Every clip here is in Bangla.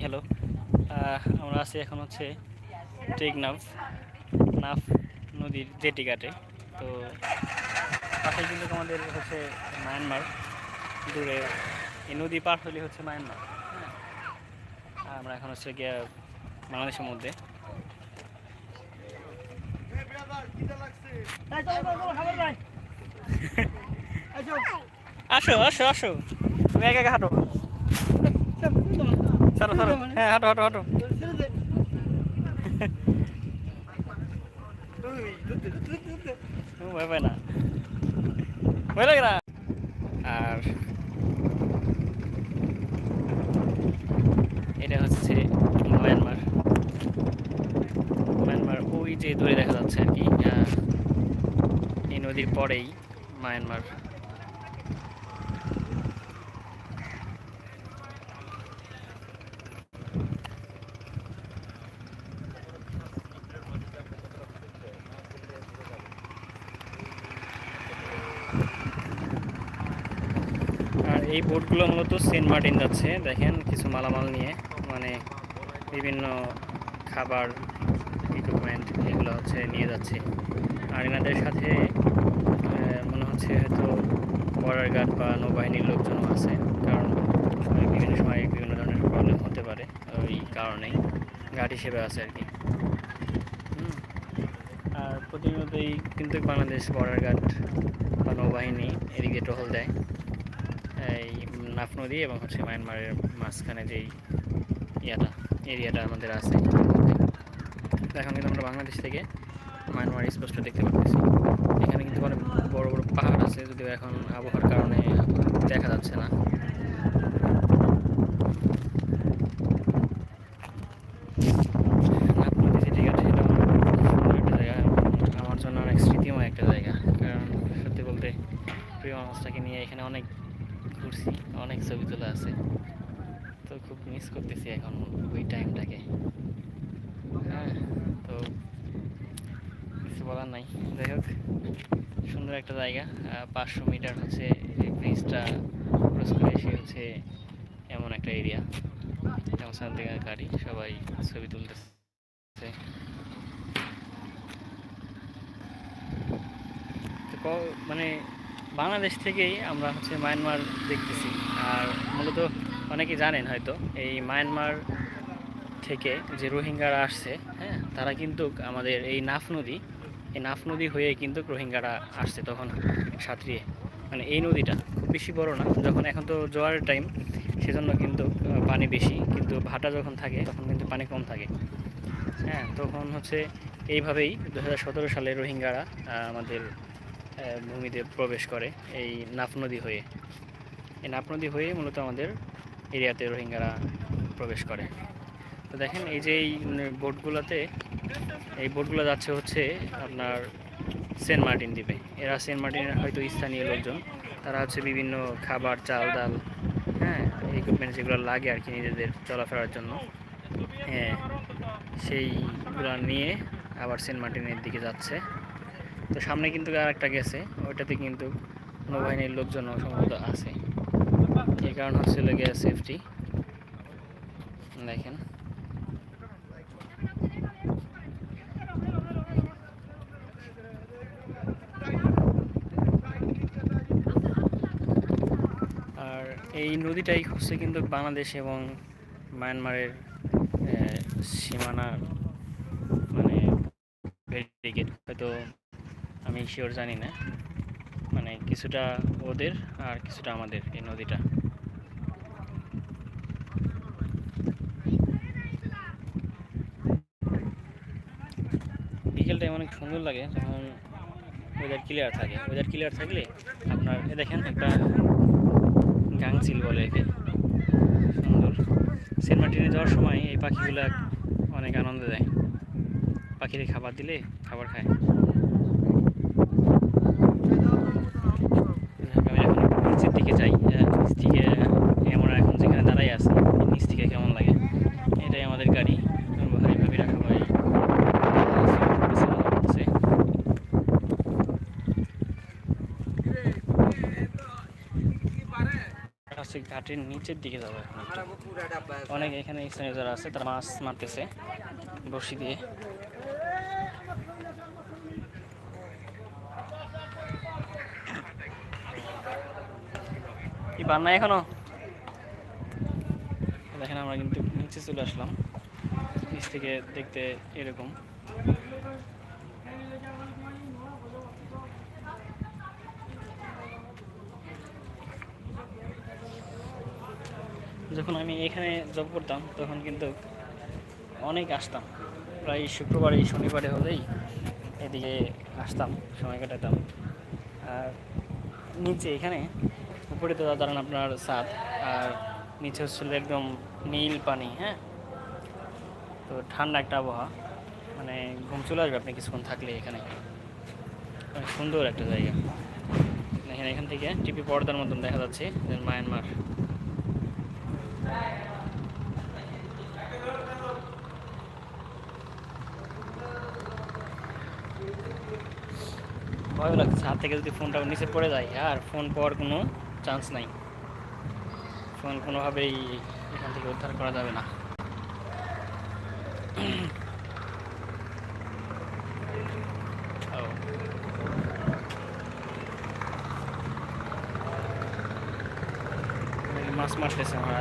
হ্যালো আমরা আছি এখন হচ্ছে টেকনাফ নাফ নদীর জেটি ঘাটে। তো পাশে কিন্তু আমাদের হচ্ছে মায়ানমার দূরে এই নদী পার হলে হচ্ছে মায়ানমার হ্যাঁ। আমরা এখন হচ্ছে গিয়া বাংলাদেশের মধ্যে। আসো আসো আসো। একা একা হাঁটো। ছাড়ো ছাড়ো। হ্যাঁ হাঁটো হাঁটো হাঁটো। ভয় পায় না। ভয় লাগে না? আর এটা হচ্ছে মায়ানমার মায়ানমার ওই যে দূরে দেখা যাচ্ছে আর কি এই নদীর পরেই মায়ানমার আর এই বোটগুলো মূলত সেন্ট মার্টিন যাচ্ছে, দেখেন কিছু মালামাল নিয়ে মানে বিভিন্ন খাবার ইকুইপমেন্ট এগুলো হচ্ছে নিয়ে যাচ্ছে। আর এনাদের সাথে মনে হচ্ছে হয়তো বর্ডার গার্ড বা নৌবাহিনীর লোকজনও আছে, কারণ বিভিন্ন সময় বিভিন্ন ধরনের প্রবলেম হতে পারে, ওই কারণেই গার্ড হিসেবে আছে আর কি। আর প্রতিনিয়তই কিন্তু বাংলাদেশ বর্ডার গার্ড বা নৌবাহিনী এদিকে টহল দেয়। নাফ নদী এবং হচ্ছে মায়ানমারের মাঝখানে যেই ইয়াটা, এরিয়াটা আমাদের আছে। এখন কিন্তু আমরা বাংলাদেশ থেকে মায়ানমার স্পষ্ট দেখতে পাচ্ছি এখানে কিন্তু অনেক বড় বড় পাহাড় আছে, যদিও এখন আবহাওয়ার কারণে দেখা যাচ্ছে না। প্রিয় মানুষটাকে নিয়ে এখানে অনেক ঘুরছি অনেক ছবি তোলা আছে। তো খুব মিস করতেছি এখন ওই টাইমটাকে হ্যাঁ তো কিছু বলার নাই। যাই হোক, সুন্দর একটা জায়গা। পাঁচশো মিটার হচ্ছে ব্রিজটা ক্রস করে এসে হচ্ছে এমন একটা এরিয়া যেমন সান্তিকা গাড়ি, সবাই ছবি তুলতেছে। মানে বাংলাদেশ থেকেই আমরা হচ্ছে মায়ানমার দেখতেছি। আর মূলত অনেকেই জানেন হয়তো, এই মায়ানমার থেকে যে রোহিঙ্গারা আসছে হ্যাঁ তারা কিন্তু আমাদের এই নাফ নদী, এই নাফ নদী হয়ে কিন্তু রোহিঙ্গারা আসছে তখন সাঁতরিয়ে। মানে এই নদীটা খুব বেশি বড় না, যখন এখন তো জোয়ারের টাইম সেজন্য কিন্তু পানি বেশি, কিন্তু ভাটা যখন থাকে, তখন কিন্তু পানি কম থাকে। হ্যাঁ তখন হচ্ছে এইভাবেই দু হাজার সতেরো সালে রোহিঙ্গারা আমাদের ভূমিতে প্রবেশ করে এই নাফ নদী হয়ে। এই নাফ নদী হয়ে মূলত আমাদের এরিয়াতে রোহিঙ্গারা প্রবেশ করে। তো দেখেন, এই যে এই বোটগুলোতে, এই বোটগুলো যাচ্ছে হচ্ছে আপনার সেন্ট মার্টিন দ্বীপে। এরা সেন্ট মার্টিনের হয়তো স্থানীয় লোকজন। তারা হচ্ছে বিভিন্ন খাবার, চাল, ডাল হ্যাঁ ইকুইপমেন্ট যেগুলো লাগে আর কি নিজেদের চলাফেরার জন্য। হ্যাঁ সেইগুলো নিয়ে আবার সেন্ট মার্টিনের দিকে যাচ্ছে। তো সামনে কিন্তু আর একটা গেছে। ওইটাতে কিন্তু নৌবাহিনীর লোকজন সম্ভবত আছে। এই কারণ হচ্ছে লেগে সেফটি দেখেন। আর এই নদীটাই হচ্ছে কিন্তু বাংলাদেশ এবং মায়ানমারের আহ, সীমানা মানে ব্যারিকেড হয়তো আমি শিওর জানি না। মানে কিছুটা ওদের আর কিছুটা আমাদের এই নদীটা। বিকেল টাইম অনেক সুন্দর লাগে যখন ওয়েদার ক্লিয়ার থাকে। ওয়েদার ক্লিয়ার থাকলে আপনার এ দেখেন একটা গাংচিল বলে একে। সুন্দর। সেন্ট মার্টিনে যাওয়ার সময় এই পাখিগুলো অনেক আনন্দ দেয়। পাখিদের খাবার দিলে খাবার খায় আমি এখন একটু দিকে যাই নিচ থেকে আমরা এখন যেখানে দাঁড়াই আছি, নিচ থেকে কেমন লাগে? এটাই আমাদের গাড়ি ঘাটের নিচের দিকে যাব এখন অনেক এখানে স্থানীয় যারা আছে, তারা মাছ মারতেছে, বড়শি দিয়ে। কি পান না এখনও? দেখেন আমরা কিন্তু নিচে চলে আসলাম। নিচ থেকে দেখতে এরকম। যখন আমি এখানে জব করতাম, তখন কিন্তু অনেক আসতাম। প্রায় শুক্রবারে, শনিবারে হলেই এদিকে আসতাম, সময় কাটাতাম। আর নিচে এখানে উপরে তো ধরেন আপনার ছাদ আর নিচে হচ্ছিল একদম নীল পানি হ্যাঁ? তো ঠান্ডা একটা আবহাওয়া। মানে ঘুম চলে আসবে আপনি কিছুক্ষণ থাকলে এখানে। সুন্দর একটা জায়গা। দেখেন এখান থেকে টিপি পর্দার মতন দেখা যাচ্ছে মায়ানমার। ভয় লাগছে, হাত থেকে যদি ফোনটা নিচে পড়ে যায়, আর ফোন পাওয়ার কোনো চান্স নাই। ফোন কোনোভাবেই এখান থেকে উদ্ধার করা যাবে না। মাছ মারতেছে আমরা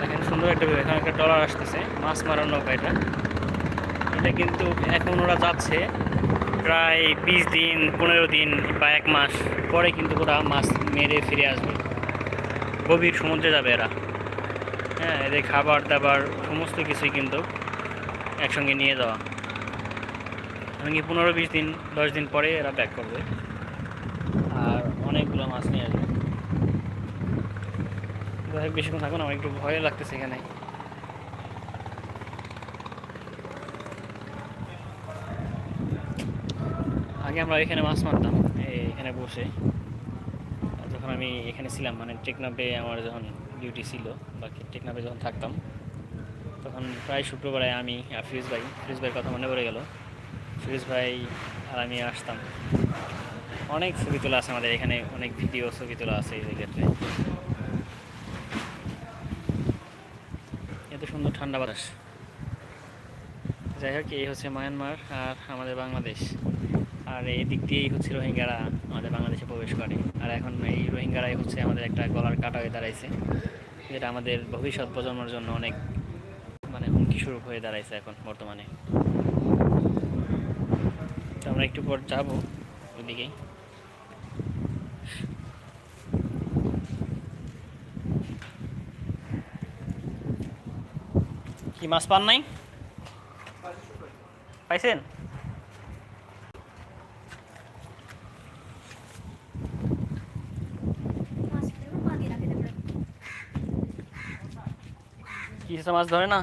দেখেন সুন্দর একটা ভিউ এখানে একটা ডলার আসতেছে, মাছ মারার নৌকা এটা এটা কিন্তু এখন ওরা যাচ্ছে প্রায় বিশ দিন, পনেরো দিন বা এক মাস পরে কিন্তু ওরা মাছ মেরে ফিরে আসবে। গভীর সমুদ্রে যাবে এরা। হ্যাঁ এদের খাবার দাবার সমস্ত কিছুই কিন্তু একসঙ্গে নিয়ে যাওয়া। এমনকি পনেরো বিশ দিন, দশ দিন পরে এরা ব্যাক করবে। আর অনেকগুলো মাছ নিয়ে আসবে। যাই হোক, বেশিক্ষণ থাকুন, আমার একটু ভয় লাগতেছে এখানে। আগে আমরা এখানে মাছ মারতাম এখানে বসে। যখন আমি এখানে ছিলাম মানে টেকনাপে আমার যখন ডিউটি ছিল, বা টেকনাপে যখন থাকতাম, তখন প্রায় শুক্রবারে আমি আর ফিরোজ ভাই, ফিরোজ ভাইয়ের কথা মনে পড়ে গেল। ফিরোজ ভাই আর আমি আসতাম। অনেক ছবি তোলা আছে আমাদের এখানে, অনেক ভিডিও ছবি তোলা আছে এই ক্ষেত্রে। এত সুন্দর ঠান্ডা বাতাস। যাই হোক, এই হচ্ছে মায়ানমার আর আমাদের বাংলাদেশ। আর এই দিক দিয়েই হচ্ছে রোহিঙ্গারা আমাদের বাংলাদেশে প্রবেশ করে। আর এখন এই রোহিঙ্গারাই হচ্ছে আমাদের একটা গলার কাটা হয়ে দাঁড়াইছে, যেটা আমাদের ভবিষ্যৎ প্রজন্মের জন্য অনেক মানে হুমকি স্বরূপ হয়ে দাঁড়াইছে এখন বর্তমানে। তো আমরা একটু পর যাব ওইদিকেই কি মাছ পান নাই? পাইছেন? কি মাছ ধরে না?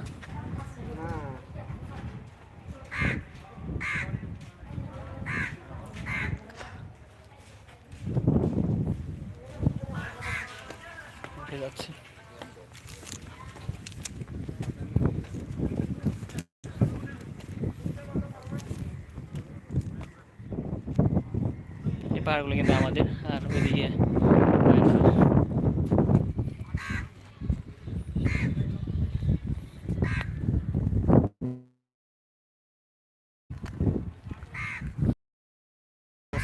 উঠে পাহাড়গুলো কিন্তু আমাদের আর ওইদিকে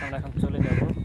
আমরা এখন চলে যাব